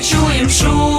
чуєм шум.